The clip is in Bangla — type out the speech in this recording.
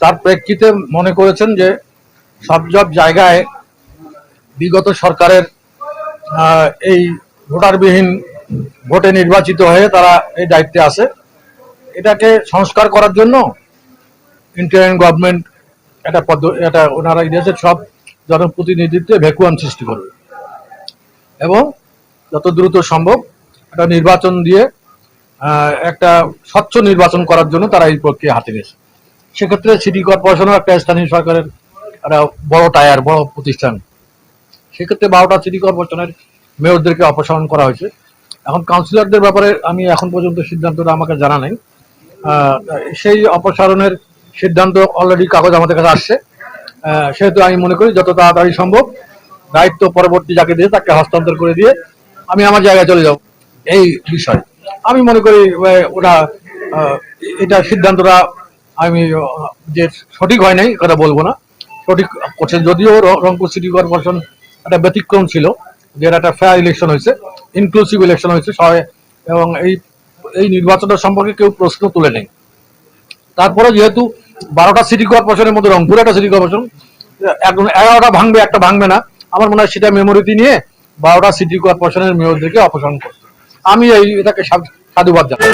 তার প্রেক্ষিতে মনে করেছেন যে সব সব জায়গায় বিগত সরকারের এই ভোটারবিহীন ভোটে নির্বাচিত হয়ে তারা এই দায়িত্বে আছে। এটাকে সংস্কার করার জন্য ইন্টারিয়ান গভর্নমেন্ট একটা পদ্ধতি এটা ওনারা দেশের সব জনপ্রতিনিধিত্বে ভ্যাকুয়াম সৃষ্টি করবে। এবং যত দ্রুত সম্ভব একটা নির্বাচন দিয়ে একটা স্বচ্ছ নির্বাচন করার জন্য তারা এই প্রক্রিয়া হাতে নিয়েছে। সেক্ষেত্রে সিটি কর্পোরেশনও একটা স্থানীয় সরকারের একটা বড় টায়ার, বড় প্রতিষ্ঠান। সেক্ষেত্রে বারোটা সিটি কর্পোরেশনের মেয়রদেরকে অপসারণ করা হয়েছে। এখন কাউন্সিলরদের ব্যাপারে আমি এখন পর্যন্ত সিদ্ধান্তটা আমাকে জানা নেই। সেই অপসারণের সিদ্ধান্ত অলরেডি কাগজ আমাদের কাছে আসছে। সেহেতু আমি মনে করি যত তাড়াতাড়ি সম্ভব দায়িত্ব পরবর্তী যাকে দিয়ে তাকে হস্তান্তর করে দিয়ে আমি আমার জায়গায় চলে যাব। এই বিষয়। আমি মনে করি ওরা এটা সিদ্ধান্তটা আমি যে সঠিক হয় নাই, কথা বলব না। সঠিক করছে, যদিও রংপুর সিটি কর্পোরেশন একটা ব্যতিক্রম ছিল, যে একটা ফেয়ার ইলেকশন হয়েছে ইনক্লুসিভ ইলেকশন হয়েছে, সবাই, এবং এই এই নির্বাচনের সম্পর্কে কেউ প্রশ্ন তুলে নেই। তারপরে যেহেতু বারোটা সিটি কর্পোরেশনের মধ্যে, রংপুর একটা সিটি কর্পোরেশন এখন এগারোটা ভাঙবে, একটা ভাঙবে না। আমার মনে হয় সেটা মেমোরিটি নিয়ে বারোটা সিটি কর্পোরেশনের মেয়রদেরকে অপসারণ করছে আমি এই এটাকে সাধু- সাধুবাদ জানাই।